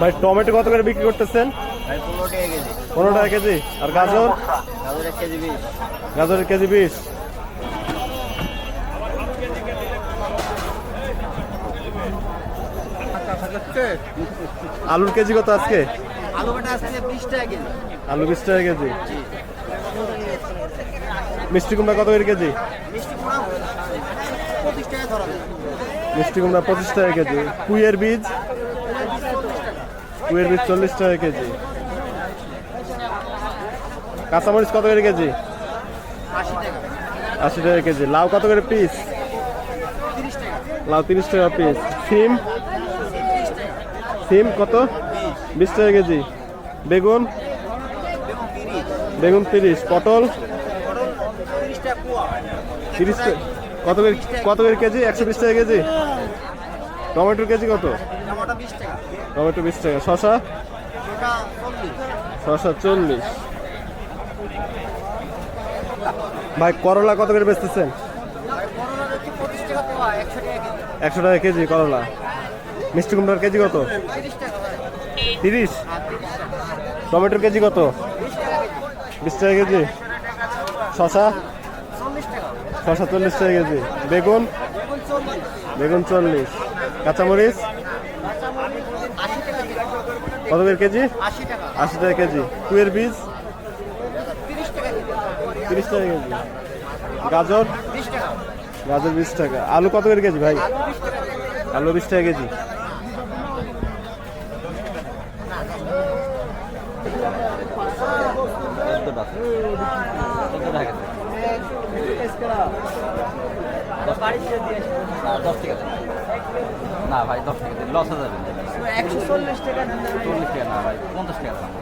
ভাই টমেটো কত করে বিক্রি করতেছেন? পনেরো টাকা কেজি। আর গাজর? গাজরের কেজি বিশ। আলুর কেজি কত আজকে? আলু বিশ টাকা কেজি। মিষ্টি কুমড়া কত করে কেজি? মিষ্টি কুমড়া পঁচিশ টাকা কেজি। কুইয়ের বীজ? কুইয়ের বীজ চল্লিশ টাকা কেজি। কাঁচামরিচ কত করে কেজি? আশি টাকা কেজি। লাউ কত করে পিস লাউ তিরিশ টাকা পিস সিম? সিম কত? বিশ টাকা কেজি। বেগুন? বেগুন তিরিশ। পটল? তিরিশ কত করে কত করে কেজি? একশো বিশ টাকা কেজি। টমেটোর কেজি কত? টমাটো বিশ টাকা। শশা? শশা চল্লিশ। ভাই করলা কত করে বেচতেছেন একশো টাকা কেজি। করলা। মিষ্টি কুমড়ার কেজি কত? তিরিশ টাকা টমেটোর কেজি কত? বিশ টাকা কেজি। শশা? শশা চল্লিশ টাকা কেজি। বেগুন? বেগুন চল্লিশ। কাঁচামরিচ? কত করে কেজি? আশি টাকা কেজি। কুয়ের বীজ? তিরিশ টাকা কেজি। গাজর? গাজর বিশ টাকা। আলু কত করে কেজি ভাই? আলু বিশ টাকা কেজি। বিশ টাকা না ভাই দশ টাকা দিন লস হয়ে যাবে একশো চল্লিশ টাকা চল্লিশ টাকা না ভাই পঞ্চাশ টাকা দাম।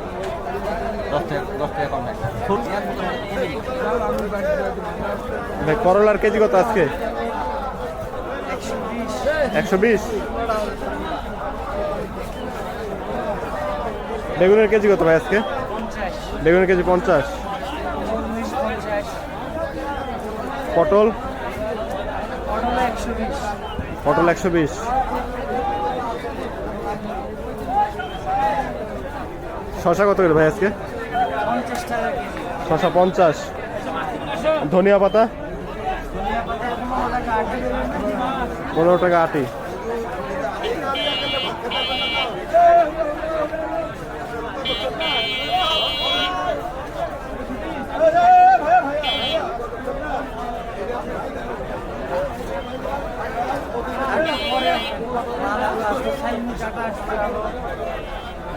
দশ টাকা দশ টাকা কম নাই ভাই করলার কেজি কত আজকে? একশো বিশ। বেগুনের কেজি কত ভাই আজকে? বেগুনের কেজি পঞ্চাশ। পটল? পটল একশো বিশ। শশা কত করে ভাই আজকে? শশা পঞ্চাশ। ধনিয়া পাতা? পনেরো টাকা আটি।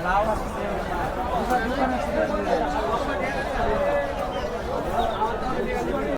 লাউ আছে